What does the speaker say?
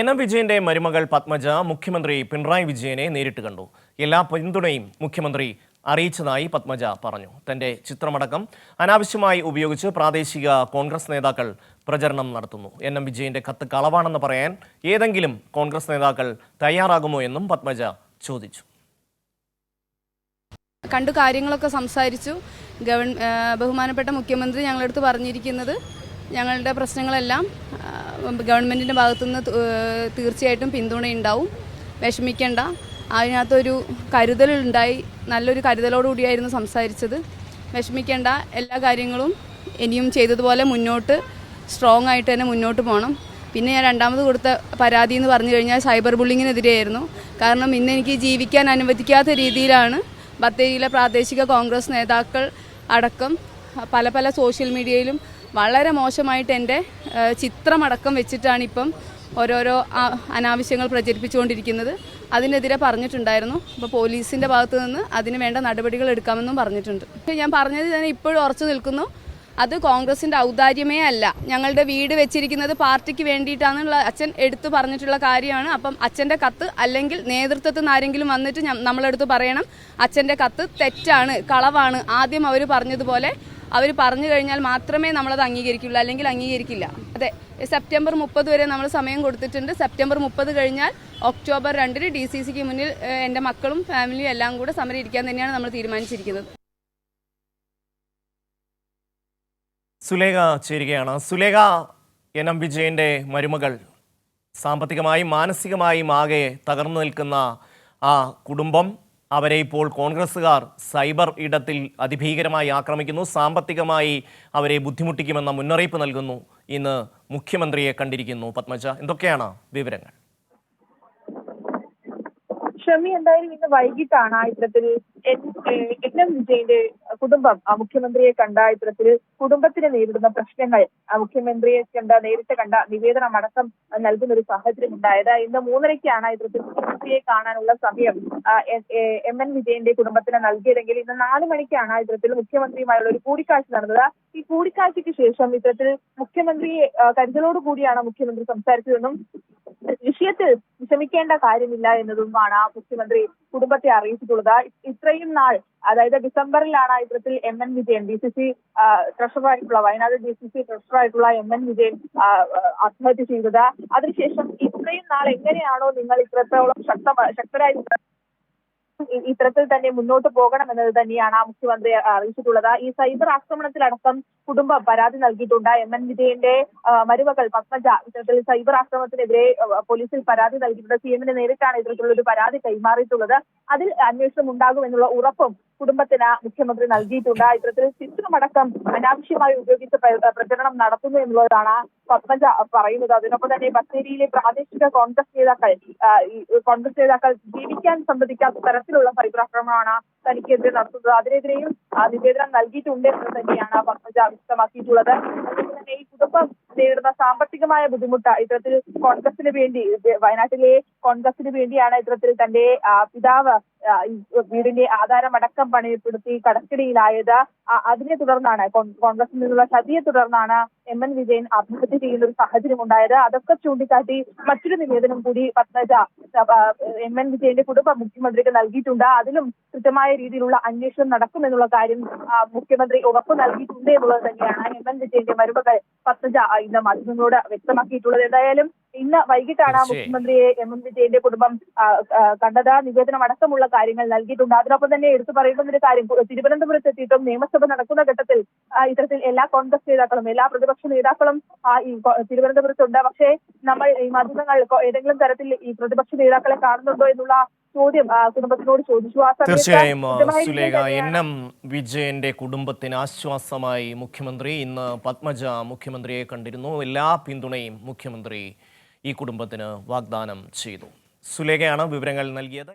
N M വിജയന്റെ മരുമകൾ പത്മജ മുഖ്യമന്ത്രി പിണറായി വിജയനെ നേരിട്ട് കണ്ടു. എല്ലാ പിന്തുണയും മുഖ്യമന്ത്രി അറിയിച്ചതായി പത്മജ പറഞ്ഞു. തന്റെ ചിത്രമടക്കം അനാവശ്യമായി ഉപയോഗിച്ച് പ്രാദേശിക കോൺഗ്രസ് നേതാക്കൾ പ്രചരണം നടത്തുന്നു. എൻ എം വിജയന്റെ കത്ത് കളവാണെന്ന് പറയാൻ ഏതെങ്കിലും കോൺഗ്രസ് നേതാക്കൾ തയ്യാറാകുമോ എന്നും പത്മജ ചോദിച്ചു. കണ്ടു കാര്യങ്ങളൊക്കെ സംസാരിച്ചു. ഗവൺ ബഹുമാനപ്പെട്ട മുഖ്യമന്ത്രി ഞങ്ങളടുത്ത് പറഞ്ഞിരിക്കുന്നത് ഞങ്ങളുടെ പ്രശ്നങ്ങളെല്ലാം ഗവൺമെന്റിന്റെ ഭാഗത്തുനിന്ന് തീർച്ചയായിട്ടും പിന്തുണയുണ്ടാവും. വിഷമിക്കേണ്ട. അതിനകത്തൊരു കരുതലുണ്ടായി. നല്ലൊരു കരുതലോടുകൂടിയായിരുന്നു സംസാരിച്ചത്. വിഷമിക്കേണ്ട. എല്ലാ കാര്യങ്ങളും ഇനിയും ചെയ്തതുപോലെ മുന്നോട്ട് സ്ട്രോങ് ആയിട്ട് തന്നെ മുന്നോട്ട് പോകണം പിന്നെ ഞാൻ രണ്ടാമത് കൊടുത്ത പരാതി എന്ന് പറഞ്ഞു കഴിഞ്ഞാൽ സൈബർ ബുള്ളിങ്ങിനെതിരെയായിരുന്നു കാരണം ഇന്ന് എനിക്ക് ജീവിക്കാൻ അനുവദിക്കാത്ത രീതിയിലാണ് ബത്തേരിയിലെ പ്രാദേശിക കോൺഗ്രസ് നേതാക്കൾ അടക്കം പല പല സോഷ്യൽ മീഡിയയിലും വളരെ മോശമായിട്ട് എന്റെ ചിത്രമടക്കം വെച്ചിട്ടാണ് ഇപ്പം ഓരോരോ അനാവശ്യങ്ങൾ പ്രചരിപ്പിച്ചുകൊണ്ടിരിക്കുന്നത്. അതിനെതിരെ പറഞ്ഞിട്ടുണ്ടായിരുന്നു. അപ്പോൾ പോലീസിന്റെ ഭാഗത്ത് നിന്ന് അതിന് വേണ്ട നടപടികൾ എടുക്കാമെന്നും പറഞ്ഞിട്ടുണ്ട്. ഞാൻ പറഞ്ഞത് തന്നെ ഇപ്പോഴും ഉറച്ചു നിൽക്കുന്നു. അത് കോൺഗ്രസിന്റെ ഔദാര്യമേ അല്ല. ഞങ്ങളുടെ വീട് വെച്ചിരിക്കുന്നത് പാർട്ടിക്ക് വേണ്ടിയിട്ടാണെന്നുള്ള അച്ഛൻ എടുത്തു പറഞ്ഞിട്ടുള്ള കാര്യമാണ്. അപ്പം അച്ഛന്റെ കത്ത് അല്ലെങ്കിൽ നേതൃത്വത്തിൽ നിന്ന് ആരെങ്കിലും വന്നിട്ട് നമ്മളെടുത്ത് പറയണം അച്ഛന്റെ കത്ത് തെറ്റാണ് കളവാണ്. ആദ്യം അവർ പറഞ്ഞതുപോലെ അവർ പറഞ്ഞു കഴിഞ്ഞാൽ മാത്രമേ നമ്മളത് അംഗീകരിക്കുള്ളൂ അല്ലെങ്കിൽ അംഗീകരിക്കില്ല. അതെ സെപ്റ്റംബർ മുപ്പത് വരെ നമ്മൾ സമയം കൊടുത്തിട്ടുണ്ട്. സെപ്റ്റംബർ മുപ്പത് കഴിഞ്ഞാൽ ഒക്ടോബർ രണ്ടിന് ഡി സി സിക്ക് മുന്നിൽ എന്റെ മക്കളും ഫാമിലിയും എല്ലാം കൂടെ സമരം ഇരിക്കാൻ തന്നെയാണ് നമ്മൾ തീരുമാനിച്ചിരിക്കുന്നത്. സുലേഖ ചേരുകയാണ്. സുലേഖ എൻ എം വിജയന്റെ മരുമകൾ. സാമ്പത്തികമായും മാനസികമായും ആകെ തകർന്നു നിൽക്കുന്ന ആ കുടുംബം അവരെ ഇപ്പോൾ കോൺഗ്രസ്സുകാർ സൈബർ ഇടത്തിൽ അതിഭീകരമായി ആക്രമിക്കുന്നു. സാമ്പത്തികമായി അവരെ ബുദ്ധിമുട്ടിക്കുമെന്ന മുന്നറിയിപ്പ് നൽകുന്നു. ഇന്ന് മുഖ്യമന്ത്രിയെ കണ്ടിരിക്കുന്നു. പത്മജ എന്തൊക്കെയാണ് വിവരങ്ങൾ? ഷമി എന്തായാലും ഇന്ന് വൈകിട്ടാണ് ഇത്തരത്തിൽ എൻ- എൻ എം വിജയന്റെ കുടുംബം ആ മുഖ്യമന്ത്രിയെ കണ്ട ഇത്തരത്തിൽ കുടുംബത്തിന് നേരിടുന്ന പ്രശ്നങ്ങൾ ആ മുഖ്യമന്ത്രിയെ കണ്ട നേരിട്ട് കണ്ട നിവേദനം അടക്കം നൽകുന്ന ഒരു സാഹചര്യം ഉണ്ടായത് ഇന്ന് മൂന്നരയ്ക്കാണ് ഇത്തരത്തിൽ മുഖ്യമന്ത്രിയെ കാണാനുള്ള സമയം എം എൻ വിജയന്റെ കുടുംബത്തിന് നൽകിയതെങ്കിൽ ഇന്ന് നാല് മണിക്കാണ് ഇത്തരത്തിൽ മുഖ്യമന്ത്രിയുമായുള്ള ഒരു കൂടിക്കാഴ്ച നടന്നത്. ഈ കൂടിക്കാഴ്ചയ്ക്ക് ശേഷം ഇത്തരത്തിൽ മുഖ്യമന്ത്രി കരുതലോട് കൂടിയാണ് മുഖ്യമന്ത്രി സംസാരിച്ചതെന്നും വിഷയത്തിൽ വിഷമിക്കേണ്ട കാര്യമില്ല എന്നതുമാണ് മുഖ്യമന്ത്രി കുടുംബത്തെ അറിയിച്ചിട്ടുള്ളത്. ഇത്രയും നാൾ അതായത് ഡിസംബറിലാണ് ഇത്തരത്തിൽ M N Vijayan D C C ട്രഷറായിട്ടുള്ള Wayanad D C C ട്രഷറായിട്ടുള്ള എം എൻ വിജയൻ ആത്മഹത്യ ചെയ്തത്. അതിനുശേഷം ഇത്രയും നാൾ എങ്ങനെയാണോ നിങ്ങൾ ഇത്രത്തോളം ശക്തമായി ശക്തരായി ഇത്തരത്തിൽ തന്നെ മുന്നോട്ട് പോകണം പോകണമെന്നത് തന്നെയാണ് മുഖ്യമന്ത്രി അറിയിച്ചിട്ടുള്ളത്. ഈ സൈബർ ആക്രമണത്തിലടക്കം കുടുംബം പരാതി നൽകിയിട്ടുണ്ട്. എം എൻ വിജയന്റെ മരുമകൾ പത്മജ ഇത്തരത്തിൽ സൈബർ ആക്രമണത്തിനെതിരെ പോലീസിൽ പരാതി നൽകിയിട്ടുണ്ട്. സി എമ്മിന് നേരിട്ടാണ് ഇത്തരത്തിലുള്ള ഒരു പരാതി കൈമാറിയിട്ടുള്ളത്. അതിൽ അന്വേഷണം ഉണ്ടാകുമെന്നുള്ള ഉറപ്പും കുടുംബത്തിന് മുഖ്യമന്ത്രി നൽകിയിട്ടുണ്ട്. ഇത്തരത്തിൽ ചിത്രമടക്കം അനാവശ്യമായി ഉപയോഗിച്ച് പ്ര- പ്രചരണം നടത്തുന്നു എന്നുള്ളതാണ് പത്മജ പറയുന്നത്. അതിനൊപ്പം തന്നെ ബത്തേരിയിലെ പ്രാദേശിക കോൺഗ്രസ് നേതാക്കൾ കോൺഗ്രസ് നേതാക്കൾ ജീവിക്കാൻ സമ്മതിക്കാത്ത തരത്തിലുള്ള സൈബർ ആക്രമണമാണ് തനിക്കെതിരെ നടത്തുന്നത്. അതിനെതിരെയും നിവേദനം നൽകിയിട്ടുണ്ട് എന്ന് തന്നെയാണ് പത്മജ വ്യക്തമാക്കിയിട്ടുള്ളത്. അതുപോലെ തന്നെ ഈ കുടുംബം നേരിടുന്ന സാമ്പത്തികമായ ബുദ്ധിമുട്ട് ഇത്തരത്തിൽ കോൺഗ്രസിന് വേണ്ടി വയനാട്ടിലെ കോൺഗ്രസിന് വേണ്ടിയാണ് ഇത്തരത്തിൽ തന്റെ പിതാവ് വീടിന്റെ ആധാരം അടക്കം പണയപ്പെടുത്തി കടക്കിടിയിലായത് അതിനെ തുടർന്നാണ് കോൺ- കോൺഗ്രസിൽ നിന്നുള്ള ചതിയെ തുടർന്നാണ് എം എൻ വിജയൻ ആത്മഹത്യ ചെയ്യുന്ന ഒരു സാഹചര്യം ഉണ്ടായത് അതൊക്കെ ചൂണ്ടിക്കാട്ടി മറ്റൊരു നിവേദനം കൂടി പത്മജ എം എൻ വിജയന്റെ കുടുംബ മുഖ്യമന്ത്രിക്ക് നൽകിയിട്ടുണ്ട്. അതിലും കൃത്യമായ രീതിയിലുള്ള അന്വേഷണം നടക്കുമെന്നുള്ള കാര്യം മുഖ്യമന്ത്രി ഉറപ്പ് നൽകിയിട്ടുണ്ട് എന്നുള്ളത് തന്നെയാണ് എം എൻ വിജയന്റെ മരുമകൾ പത്മജ ഇന്ന് മാധ്യമങ്ങളോട് വ്യക്തമാക്കിയിട്ടുള്ളത്. എന്തായാലും ഇന്ന് വൈകിട്ടാണ്. മുഖ്യമന്ത്രിയെ എം എം വിജയന്റെ കുടുംബം കണ്ടത്. നിവേദനം അടക്കമുള്ള കാര്യങ്ങൾ നൽകിയിട്ടുണ്ട്. അതിനൊപ്പം തന്നെ എടുത്തു പറയുന്ന ഒരു കാര്യം തിരുവനന്തപുരത്ത് എത്തിയിട്ടും നിയമസഭ നടക്കുന്ന ഘട്ടത്തിൽ ഇത്തരത്തിൽ എല്ലാ കോൺഗ്രസ് നേതാക്കളും എല്ലാ പ്രതിപക്ഷ നേതാക്കളും തിരുവനന്തപുരത്തുണ്ട്. പക്ഷേ നമ്മൾ ഈ മാധ്യമങ്ങൾ ഏതെങ്കിലും തരത്തിൽ ഈ പ്രതിപക്ഷ നേതാക്കളെ കാണുന്നുണ്ടോ എന്നുള്ള ചോദ്യം കുടുംബത്തിനോട് ചോദിച്ചു. ആ തീർച്ചയായും സുലേഖ എൻ എം വിജയന്റെ കുടുംബത്തിന് ആശ്വാസമായി മുഖ്യമന്ത്രി ഇന്ന് പത്മജ മുഖ്യമന്ത്രിയെ കണ്ടിരുന്നു. എല്ലാ പിന്തുണയും മുഖ്യമന്ത്രി ഈ കുടുംബത്തിന് വാഗ്ദാനം ചെയ്തു. സുലേഖയാണ് വിവരങ്ങൾ നൽകിയത്.